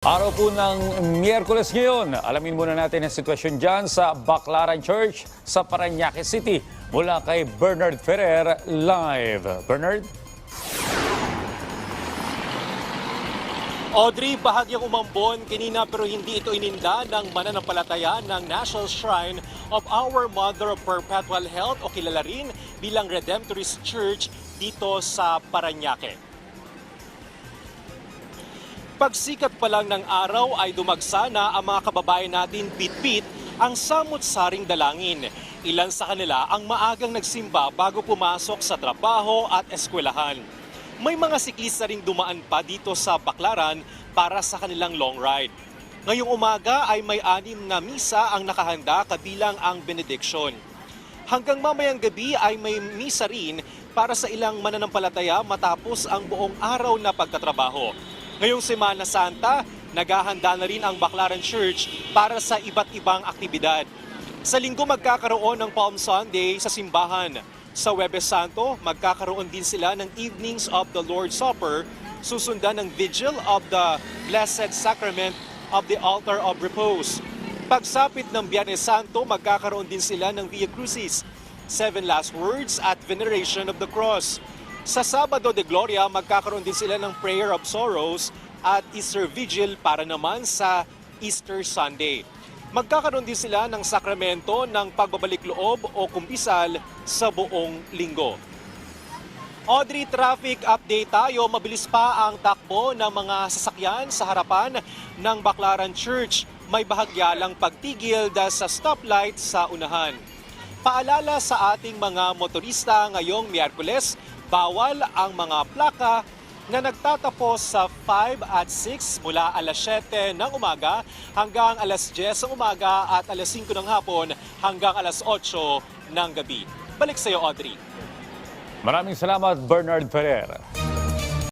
Araw po ng Miyerkules ngayon. Alamin muna natin ang sitwasyon dyan sa Baclaran Church sa Parañaque City. Mula kay Bernard Ferrer, live. Bernard? Audrey, bahagyang umambon kanina pero hindi ito ininda ng mananampalataya ng National Shrine of Our Mother of Perpetual Health o kilala rin bilang Redemptorist Church dito sa Parañaque. Pagsikat pa lang ng araw ay dumagsa na ang mga kababayan natin bitbit ang samot-saring dalangin. Ilan sa kanila ang maagang nagsimba bago pumasok sa trabaho at eskwelahan. May mga siklista ring dumaan pa dito sa Baklaran para sa kanilang long ride. Ngayong umaga ay may anim na misa ang nakahanda kabilang ang benediction. Hanggang mamayang gabi ay may misa rin para sa ilang mananampalataya matapos ang buong araw na pagtatrabaho. Ngayong Semana Santa, naghahanda na rin ang Baclaran Church para sa iba't ibang aktibidad. Sa linggo magkakaroon ng Palm Sunday sa simbahan. Sa Webes Santo, magkakaroon din sila ng Evenings of the Lord's Supper, susundan ng Vigil of the Blessed Sacrament of the Altar of Repose. Pagsapit ng Biyernes Santo, magkakaroon din sila ng Via Crucis, Seven Last Words at Veneration of the Cross. Sa Sabado de Gloria, magkakaroon din sila ng Prayer of Sorrows at Easter Vigil para naman sa Easter Sunday. Magkakaroon din sila ng sakramento ng pagbabalik loob o kumpisal sa buong linggo. Audrey, traffic update tayo. Mabilis pa ang takbo ng mga sasakyan sa harapan ng Baclaran Church. May bahagya lang pagtigil dahil sa stoplight sa unahan. Paalala sa ating mga motorista ngayong Miyerkules, bawal ang mga plaka na nagtatapos sa 5 at 6 mula alas 7 ng umaga hanggang alas 10 ng umaga at alas 5 ng hapon hanggang alas 8 ng gabi. Balik sa iyo, Audrey. Maraming salamat, Bernard Ferrer.